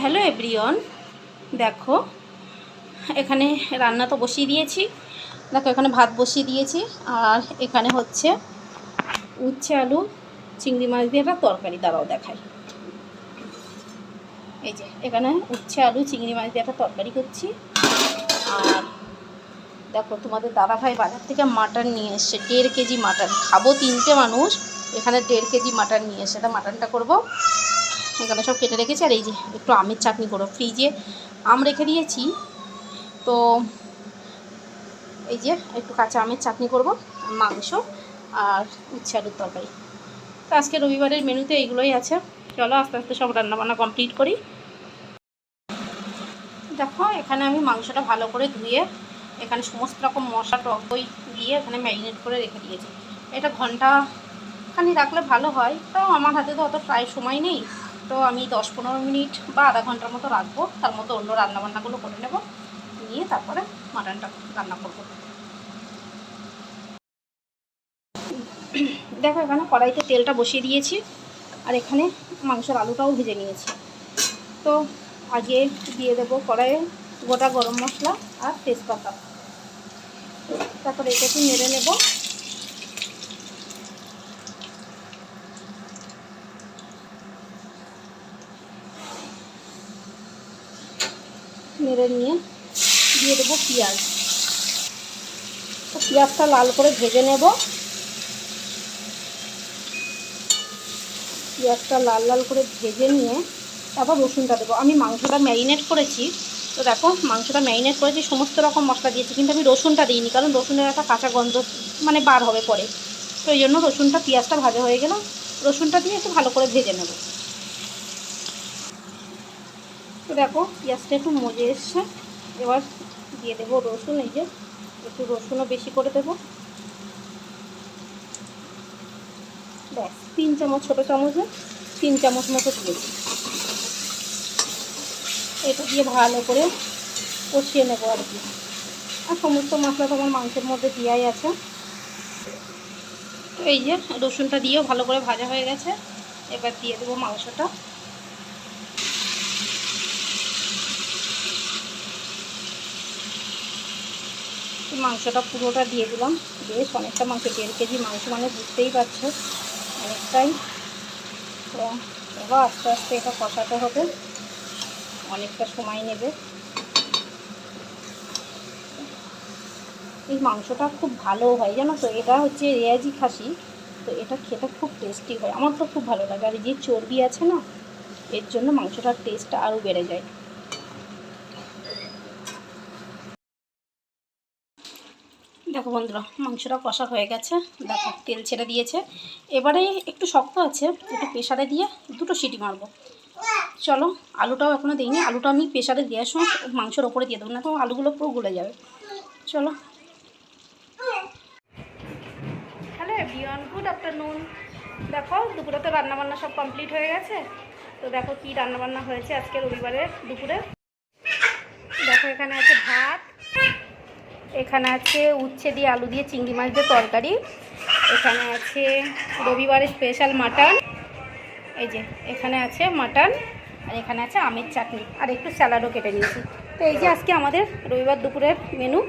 Hello everyone দেখো, এখানে রান্না তো বসিয়ে দিয়েছি। দেখো, এখানে ভাত বসিয়ে দিয়েছি। আর এখানে হচ্ছে উচ্ছে আলু, চিংড়ি মাছ দিয়ে একটা তরকারি, দাঁড়াও দেখাই। এই যে, এখানে উচ্ছে আলু, চিংড়ি মাছ দিয়ে একটা তরকারি করছি। আর দেখো, তোমাদের দাদা ভাই বাজার থেকে মাটন নিয়ে এসছে। দেড় কেজি মাটন। খাব তিনটে মানুষ, এখানে দেড় কেজি মাটন নিয়ে এসে, এটা মাটনটা করব। এখানে সব কেটে রেখেছি, আর এই যে একটু আমের চাটনি করব ফ্রিজে আম রেখে দিয়েছি, তো এই যে একটু কাঁচা আমের চাটনি করব, মাংস আর উচ্ছে আলুর তরকারি। তো আজকে রবিবারের মেনুতে এইগুলোই আছে। চলো আস্তে আস্তে সব রান্নাবান্না কমপ্লিট করি। দেখো, এখানে আমি মাংসটা ভালো করে ধুয়ে এখানে সমস্ত রকম মশলা, টক দই দিয়ে এখানে ম্যারিনেট করে রেখে দিয়েছি। এটা ঘণ্টা খানি রাখলে ভালো হয় তো আমার হাতে তো অত প্রায় সময় নেই। তো আমি দশ পনেরো মিনিট বা আধা ঘণ্টার মতো রাখব। তার মধ্যে অন্য রান্নাবান্নাগুলো করে নেব। নিয়ে তারপরে মাটনটা রান্না করব। দেখো, এখানে কড়াইতে তেলটা বসিয়ে দিয়েছি আর এখানে মাংসের আলুটাও ভেজে নিয়েছি। তো আগে দিয়ে দেবো কড়াইয়ে গোটা গরম মশলা আর তেজপাতা। তারপরে এটা একটু নেড়ে নেব। নেড়ে নিয়ে দিয়ে দেবো পেঁয়াজ। পেঁয়াজটা লাল করে ভেজে নেব। পেঁয়াজটা লাল লাল করে ভেজে নিয়ে তারপর রসুনটা দেবো। আমি মাংসটা ম্যারিনেট করেছি। তো দেখো, মাংসটা ম্যারিনেট করেছি, সমস্ত রকম মশলা দিয়েছি, কিন্তু আমি রসুনটা দিইনি, কারণ রসুনের একটা কাঁচা গন্ধ মানে বার হবে পরে। তো এই জন্য রসুনটা, পেঁয়াজটা ভাজা হয়ে গেল। রসুনটা দিয়ে একটু ভালো করে ভেজে নেব। তো দেখো পেঁয়াজটা একটু মজে এসছে। এবার দিয়ে দেবো রসুন, এই যে একটু রসুনও বেশি করে দেবো। ব্যাস, তিন চামচ, ছোটো চামচে তিন চামচ মতো দিয়েছি এটা দিয়ে ভালো করে কষিয়ে নেব আর কি। আর সমস্ত মশলা তো আমার মাংসের মধ্যে দেওয়াই আছে। এই যে রসুনটা দিয়েও ভালো করে ভাজা হয়ে গেছে। এবার দিয়ে দেবো মাংসটা। মাংসটা পুরোটা দিয়ে দিলাম। বেশ অনেকটা মাংস, দেড় কেজি মাংস মানে বুঝতেই পারছ। অনেকটাই। তো এবার আস্তে আস্তে এটা কষাতে হবে। অনেকটা সময় নেবে। এই মাংসটা খুব ভালো হয়, জানো তো? এটা হচ্ছে রেয়াজি খাসি। তো এটা খেতে খুব টেস্টি হয়। আমার তো খুব ভালো লাগে। আর যে চর্বি আছে না, এর জন্য মাংসটার টেস্টটা আরও বেড়ে যায়। দেখো বন্ধুরা, মাংসটা কষা হয়ে গেছে। দেখো, তেল ছেড়ে দিয়েছে। এবারে একটু শক্ত আছে, একটু প্রেশারে দিয়ে দুটো সিটি মারবো। চলো, আলুটাও এখনও দিইনি। আলুটা আমি প্রেশারে দেওয়ার সময় মাংসের ওপরে দিয়ে দেবো না তো আলুগুলো পুরো গলে যাবে। চলো। Hello everyone, good afternoon. দেখো, দুপুরে তো রান্নাবান্না সব কমপ্লিট হয়ে গেছে। তো দেখো কী রান্নাবান্না হয়েছে আজকে রবিবারে দুপুরে। দেখো, এখানে আছে এখানে আছে উচ্ছে দিয়ে আলু দিয়ে চিংড়ি মাছ দিয়ে তরকারি। এখানে আছে রবিবারের স্পেশাল মাটন এই যে, এখানে আছে মাটন আর এখানে আছে আমের চাটনি। আর একটু স্যালাডও কেটে নিয়েছি। তো এই যে আজকে আমাদের রবিবার দুপুরের মেনু